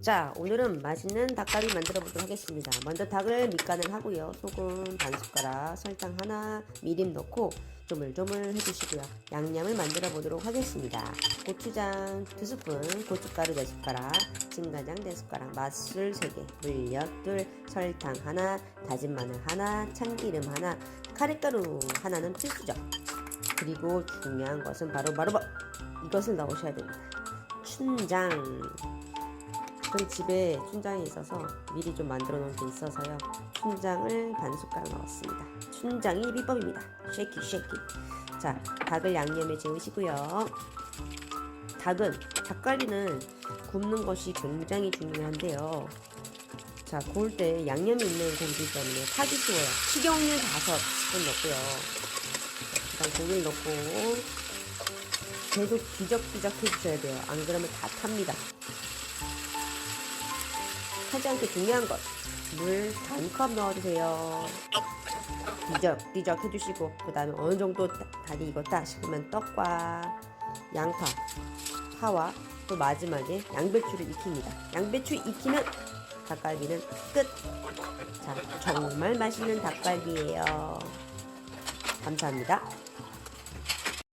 자, 오늘은 맛있는 닭갈비 만들어 보도록 하겠습니다. 먼저 닭을 밑간을 하고요. 소금 반 숟가락, 설탕 하나, 미림 넣고 조물조물 해주시고요. 양념을 만들어 보도록 하겠습니다. 고추장 두 스푼, 고춧가루 네 숟가락, 진간장 네 숟가락, 맛술 세 개, 물엿 둘, 설탕 하나, 다진 마늘 하나, 참기름 하나, 카레가루 하나는 필수죠. 그리고 중요한 것은 바로 바로 바- 이것을 넣으셔야 됩니다. 춘장. 저희 집에 춘장이 있어서 미리 좀 만들어 놓은 게 있어서요. 춘장을 반 숟가락 넣었습니다. 춘장이 비법입니다. 쉐이키 쉐이키. 자, 닭을 양념에 재우시고요. 닭은 닭갈비는 굽는 것이 굉장히 중요한데요. 자, 구울 때 양념이 있는 고기 때문에 타기 쉬워요. 식용유 다섯 스푼 넣고요. 일단 고기를 넣고 계속 뒤적뒤적 해주셔야 돼요. 안 그러면 다 탑니다. 하지 않게 중요한 것. 물 반컵 넣어주세요. 뒤적 뒤적 해주시고 그 다음에 어느 정도 다- 닭이 익었다 싶으면 떡과 양파, 파와 또 마지막에 양배추를 익힙니다. 양배추 익히면 닭갈비는 끝. 자, 정말 맛있는 닭갈비예요. 감사합니다.